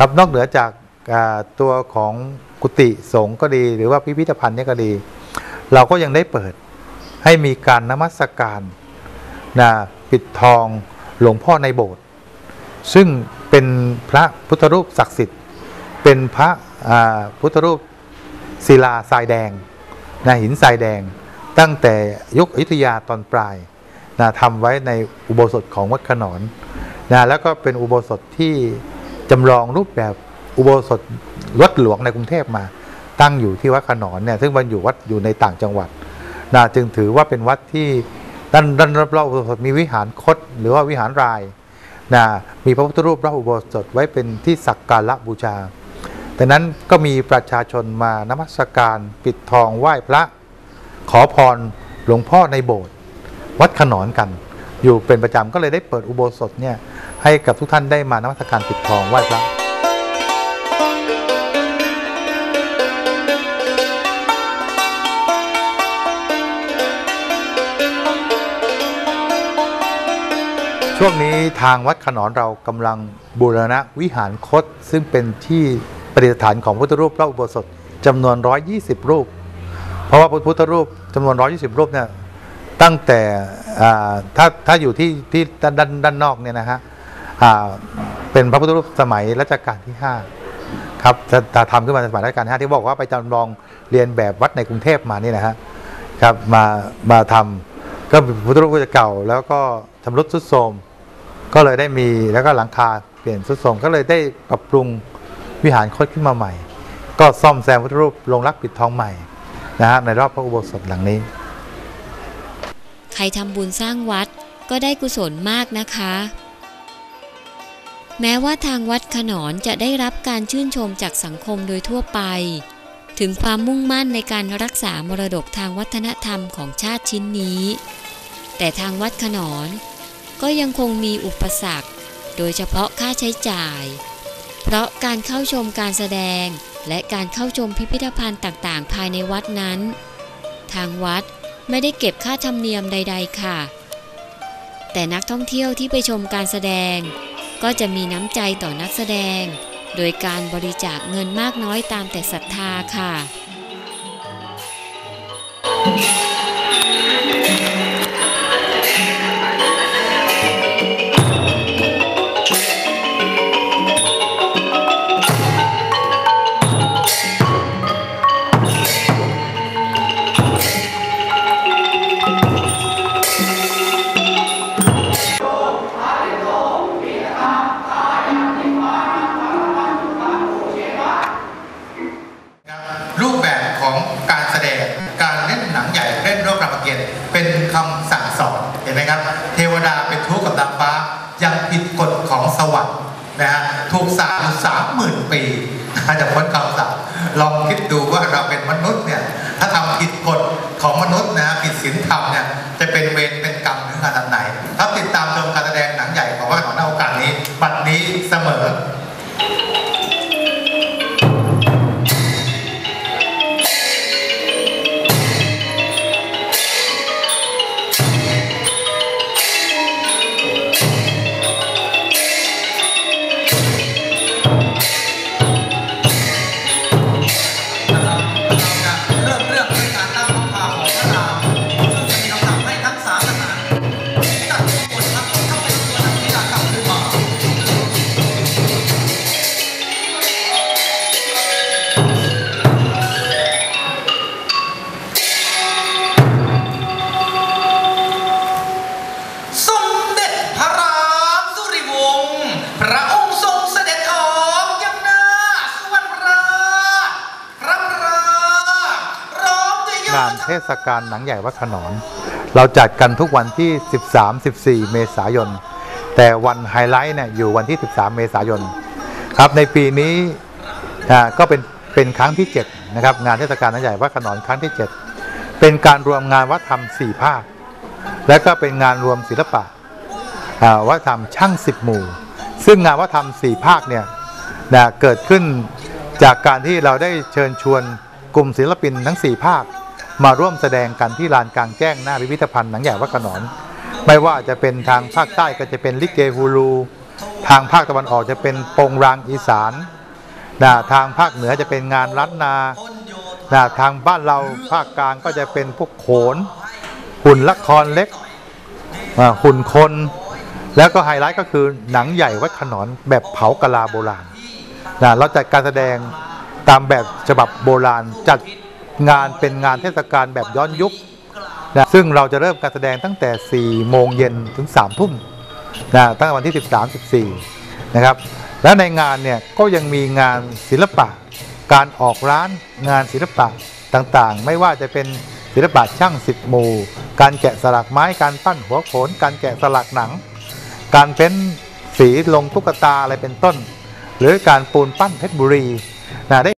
ครับนอกเหนือจากตัวของกุฏิสงฆ์ก็ดี หรือว่าพิพิธภัณฑ์นี่ก็ดี เราก็ยังได้เปิดให้มีการนมัสการนะปิดทองหลวงพ่อในโบสถ์ซึ่งเป็นพระพุทธรูปศักดิ์สิทธิ์ เป็นพระพุทธรูปศิลาทรายแดงนะหินทรายแดง ตั้งแต่ยุคอยุธยาตอนปลายนะทำไว้ในอุโบสถของวัดขนอนนะแล้วก็เป็นอุโบสถที่ จำลองรูปแบบอุโบสถวัดหลวงในกรุงเทพมา ตั้งอยู่ที่วัดขนอนเนี่ยซึ่งมันอยู่วัดอยู่ในต่างจังหวัดนะจึงถือว่าเป็นวัดที่ด้านด้านรอบๆอุโบสถมีวิหารคดหรือว่าวิหารรายนะมีพระพุทธรูปรอบอุโบสถไว้เป็นที่สักการะบูชาดังนั้นก็มีประชาชนมานมัสการปิดทองไหว้พระ ขอพรหลวงพ่อในโบสถ์วัดขนอนกัน อยู่เป็นประจำก็เลยได้เปิดอุโบสถเนี่ยให้กับทุกท่านได้มานมัสการปิดทองไหว้พระช่วงนี้ทางวัดขนอนเรากำลังบูรณะวิหารคต ซึ่งเป็นที่ประดิษฐานของพุทธรูปพระอุโบสถจำนวน 120 รูป เพราะว่าพุทธรูปจำนวน 120 รูปเนี่ย ตั้งแต่ถ้าถ้าอยู่ที่ที่ด้านด้านนอกเนี่ยนะฮะเป็นพระพุทธรูปสมัยรัชกาลที่ 5 ครับจะทำขึ้นมาสมัยรัชกาลที่5ที่บอกว่าไปจำลองเรียนแบบวัดในกรุงเทพมานี่นะฮะครับมามาทำก็พุทธรูปก็จะเก่า แล้วก็ชำรุดทรุดโทรมก็เลยได้มีแล้วก็หลังคาเปลี่ยนสุดโทรมก็เลยได้ปรับปรุงวิหารคดขึ้นมาใหม่ ก็ซ่อมแซมพุทธรูปลงรักปิดทองใหม่นะฮะในรอบพระอุโบสถหลังนี้ ใครทำบุญสร้างวัดก็ได้กุศลมากนะคะ แม้ว่าทางวัดขนอนจะได้รับการชื่นชมจากสังคมโดยทั่วไป ถึงความมุ่งมั่นในการรักษามรดกทางวัฒนธรรมของชาติชิ้นนี้ แต่ทางวัดขนอนก็ยังคงมีอุปสรรค โดยเฉพาะค่าใช้จ่าย เพราะการเข้าชมการแสดงและการเข้าชมพิพิธภัณฑ์ต่างๆ ภายในวัดนั้น ทางวัด ไม่ได้เก็บค่าธรรมเนียมใด ๆ ค่ะ แต่นักท่องเที่ยวที่ไปชมการแสดง ก็จะมีน้ำใจต่อนักแสดง โดยการบริจาคเงินมากน้อยตามแต่ศรัทธาค่ะ เทวดาเป็นทุกข์กับนางฟ้า ยังผิดกฎของสวรรค์นะฮะถูกสาปสามหมื่นปีอาจจะพ้นคำสาปลองคิดดูว่าเราเป็นมนุษย์เนี่ยถ้าทำผิดกฎของมนุษย์นะฮะผิดศีลธรรมเนี่ยจะเป็นเวรเป็นกรรมถึงขนาดไหนถ้าติดตามชมการแสดงหนังใหญ่ของว่าของโอกาสนี้บัดนี้เสมอ งานเทศกาลหนังใหญ่วัดขนอน เราจัดกันทุกวันที่ 13-14 เมษายน แต่วันไฮไลท์เนี่ยอยู่วันที่ 13 เมษายนครับในปีนี้อ่าก็เป็นเป็นครั้งที่7นะครับงานเทศกาลหนังใหญ่วัดขนอนครั้งที่ 7 เป็นการรวมงานวัฒนธรรม4ภาค และก็เป็นงานรวมศิลปะวัฒนธรรมช่างสิบหมู่ ซึ่งงานวัฒนธรรม4ภาคเนี่ยนะเกิดขึ้นจากการที่เราได้เชิญชวนกลุ่มศิลปินทั้ง 4 ภาค มาร่วมแสดงกันที่ลานกลางแจ้งหน้าพิพิธภัณฑ์หนังใหญ่วัดขนอนไม่ว่าจะเป็นทางภาคใต้ก็จะเป็นลิเกฮูลูทางภาคตะวันออกจะเป็นโปงรางอีสานนะทางภาคเหนือจะเป็นงานล้านนานะทางบ้านเราภาคกลางก็จะเป็นพวกโขน หุ่นละครเล็กหุ่นคน แล้วก็ไฮไลท์ก็คือหนังใหญ่วัดขนอนแบบเผากะลาโบราณนะเราจัดการแสดงตามแบบฉบับโบราณจัด งานเป็นงานเทศกาลแบบย้อนยุคนะซึ่งเราจะเริ่มการแสดงตั้งแต่ 4 โมงเย็นถึง 3 ทุ่มนะตั้งแต่วันที่ 13 14 นะครับ และในงานเนี่ยก็ยังมีงานศิลปะ การออกร้านงานศิลปะต่างๆ ไม่ว่าจะเป็นศิลปะช่างสิบหมู่ การแกะสลักไม้ การปั้นหัวโขน การแกะสลักหนัง การเพ้นสีลงตุ๊กตาอะไรเป็นต้น หรือการปูนปั้นเพชรบุรีนะได้